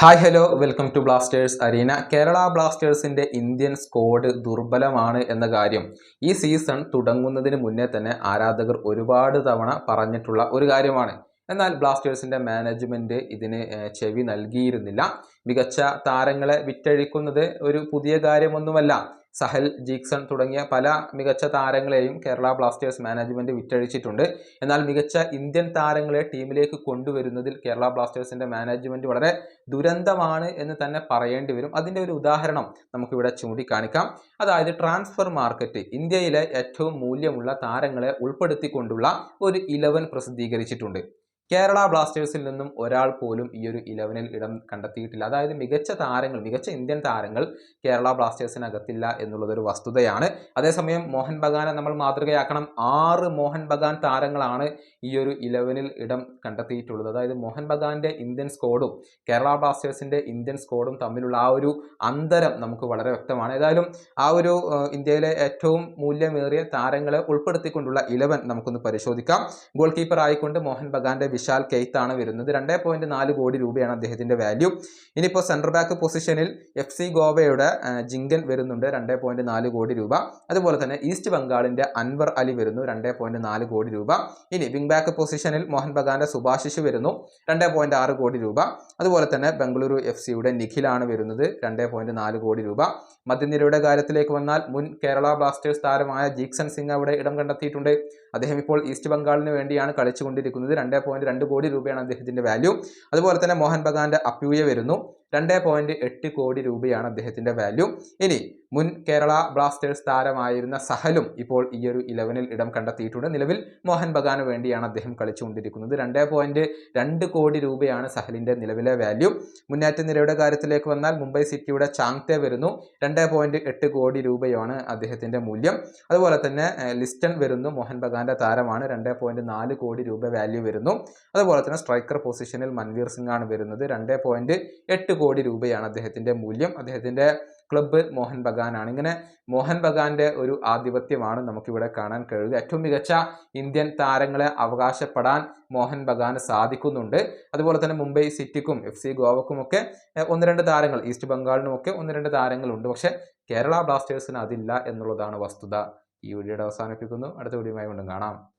Hi hello welcome to Blasters arena Kerala ബ്ലാസ്റ്റേഴ്സിന്റെ Indian squad ദുർബലമാണ് എന്ന കാര്യം ഈ സീസൺ തുടങ്ങുന്നതിന് മുന്നേ തന്നെ ആരാധകർ ഒരുപാട് തവണ പറഞ്ഞിട്ടുള്ള ഒരു കാര്യമാണ്. എന്നാൽ ബ്ലാസ്റ്റേഴ്സിന്റെ മാനേജ്മെന്റ് ഇതിന് ചെവി നൽകിയിരുന്നില്ല. മികച്ച താരങ്ങളെ വിറ്റഴിക്കുന്നത് ഒരു പുതിയ കാര്യമൊന്നുമല്ല. സഹൽ ജീക്സൺ തുടങ്ങിയ പല മികച്ച താരങ്ങളെയും കേരള ബ്ലാസ്റ്റേഴ്സ് മാനേജ്മെന്റ് വിറ്റഴിച്ചിട്ടുണ്ട്. എന്നാൽ മികച്ച ഇന്ത്യൻ താരങ്ങളെ ടീമിലേക്ക് കൊണ്ടുവരുന്നതിൽ കേരള ബ്ലാസ്റ്റേഴ്സിന്റെ മാനേജ്മെന്റ് വളരെ ദുരന്തമാണ് എന്ന് തന്നെ പറയേണ്ടി വരും. അതിന്റെ ഒരു ഉദാഹരണം നമുക്കിവിടെ ചൂണ്ടിക്കാണിക്കാം. അതായത് ട്രാൻസ്ഫർ മാർക്കറ്റ് ഇന്ത്യയിലെ ഏറ്റവും മൂല്യമുള്ള താരങ്ങളെ ഉൾപ്പെടുത്തിക്കൊണ്ടുള്ള ഒരു ഇലവൻ പ്രസിദ്ധീകരിച്ചിട്ടുണ്ട്. കേരള ബ്ലാസ്റ്റേഴ്സിൽ നിന്നും ഒരാൾ പോലും ഈ ഒരു ഇലവനിൽ ഇടം കണ്ടെത്തിയിട്ടില്ല. അതായത് മികച്ച താരങ്ങൾ മികച്ച ഇന്ത്യൻ താരങ്ങൾ കേരള ബ്ലാസ്റ്റേഴ്സിനകത്തില്ല എന്നുള്ളതൊരു വസ്തുതയാണ്. അതേസമയം മോഹൻ ബഗാനെ നമ്മൾ മാതൃകയാക്കണം. ആറ് മോഹൻ ബഗാൻ താരങ്ങളാണ് ഈ ഒരു ഇലവനിൽ ഇടം കണ്ടെത്തിയിട്ടുള്ളത്. അതായത് മോഹൻ ബഗാന്റെ ഇന്ത്യൻ സ്കോഡും കേരള ബ്ലാസ്റ്റേഴ്സിന്റെ ഇന്ത്യൻ സ്കോഡും തമ്മിലുള്ള ആ ഒരു അന്തരം നമുക്ക് വളരെ വ്യക്തമാണ്. ഏതായാലും ആ ഒരു ഇന്ത്യയിലെ ഏറ്റവും മൂല്യമേറിയ താരങ്ങളെ ഉൾപ്പെടുത്തിക്കൊണ്ടുള്ള ഇലവൻ നമുക്കൊന്ന് പരിശോധിക്കാം. ഗോൾ കീപ്പർ ആയിക്കൊണ്ട് മോഹൻ ബഗാന്റെ വിശാൽ കെയ്ത്ത് ആണ് വരുന്നത്. രണ്ടേ പോയിന്റ് നാല് കോടി രൂപയാണ് അദ്ദേഹത്തിന്റെ വാല്യൂ ഇനിയിപ്പോൾ സെൻട്രൽ ബാക്ക് പൊസിഷനിൽ എഫ് സി ഗോവയുടെ ജിങ്കൻ വരുന്നുണ്ട്. രണ്ടേ പോയിന്റ് നാല് കോടി രൂപ. അതുപോലെ തന്നെ ഈസ്റ്റ് ബംഗാളിന്റെ അൻവർ അലി വരുന്നു. രണ്ടേ പോയിന്റ് നാല് കോടി രൂപ. ഇനി വിംഗ് ബാക്ക് പൊസിഷനിൽ മോഹൻ ബഗാന്റെ സുഭാഷിഷ് വരുന്നു. രണ്ടേ പോയിന്റ് ആറ് കോടി രൂപ. അതുപോലെ തന്നെ ബംഗളൂരു എഫ് സിയുടെ നിഖിലാണ് വരുന്നത്. രണ്ടേ പോയിന്റ് നാല് കോടി രൂപ. മധ്യനിരയുടെ കാര്യത്തിലേക്ക് വന്നാൽ മുൻ കേരള ബ്ലാസ്റ്റേഴ്സ് താരമായ ജീക്സൺ സിംഗ് അവിടെ ഇടം കണ്ടെത്തിയിട്ടുണ്ട്. അദ്ദേഹം ഇപ്പോൾ ഈസ്റ്റ് ബംഗാളിന് വേണ്ടിയാണ് കളിച്ചുകൊണ്ടിരിക്കുന്നത്. രണ്ടേ പോയിന്റ് രണ്ട് കോടി രൂപയാണ് അദ്ദേഹത്തിന്റെ വാല്യൂ അതുപോലെ തന്നെ മോഹൻ ബഗാന്റെ അപ്യൂയ വരുന്നു. രണ്ടേ പോയിന്റ് എട്ട് കോടി രൂപയാണ് അദ്ദേഹത്തിന്റെ വാല്യൂ ഇനി മുൻ കേരള ബ്ലാസ്റ്റേഴ്സ് താരമായിരുന്ന സഹലും ഇപ്പോൾ ഈ ഒരു ഇലവനിൽ ഇടം കണ്ടെത്തിയിട്ടുണ്ട്. നിലവിൽ മോഹൻ ബഗാന് വേണ്ടിയാണ് അദ്ദേഹം കളിച്ചുകൊണ്ടിരിക്കുന്നത്. രണ്ടേ പോയിന്റ് രണ്ട് കോടി രൂപയാണ് സഹലിന്റെ നിലവിലെ വാല്യൂ മുന്നേറ്റ നിരയുടെ കാര്യത്തിലേക്ക് വന്നാൽ മുംബൈ സിറ്റിയുടെ ചാങ്തെ വരുന്നു. രണ്ടേ പോയിന്റ് എട്ട് കോടി രൂപയാണ് അദ്ദേഹത്തിന്റെ മൂല്യം. അതുപോലെ തന്നെ ലിസ്റ്റൺ വരുന്നു. മോഹൻ ബഗാന്റെ താരമാണ്. രണ്ടേ പോയിന്റ് നാല് കോടി രൂപ വാല്യൂ വരുന്നു. അതുപോലെ തന്നെ സ്ട്രൈക്കർ പൊസിഷനിൽ മൻവീർ സിംഗ് ആണ് വരുന്നത്. രണ്ടേ പോയിന്റ് എട്ട് കോടി രൂപയാണ് അദ്ദേഹത്തിന്റെ മൂല്യം. അദ്ദേഹത്തിന്റെ ക്ലബ്ബ് മോഹൻ ബഗാനാണ്. ഇങ്ങനെ മോഹൻ ബഗാന്റെ ഒരു ആധിപത്യമാണ് നമുക്കിവിടെ കാണാൻ കഴിയുക. ഏറ്റവും മികച്ച ഇന്ത്യൻ താരങ്ങളെ അവകാശപ്പെടാൻ മോഹൻ ബഗാന് സാധിക്കുന്നുണ്ട്. അതുപോലെ തന്നെ മുംബൈ സിറ്റിക്കും എഫ് സി ഗോവക്കുമൊക്കെ ഒന്ന് രണ്ട് താരങ്ങൾ ഈസ്റ്റ് ബംഗാളിനുമൊക്കെ ഒന്ന് രണ്ട് താരങ്ങളുണ്ട്. പക്ഷേ കേരള ബ്ലാസ്റ്റേഴ്സിന് അതില്ല എന്നുള്ളതാണ് വസ്തുത. ഈ വീഡിയോയുടെ അവസാനിപ്പിക്കുന്നു. അടുത്ത വീഡിയോയുമായി വീണ്ടും കാണാം.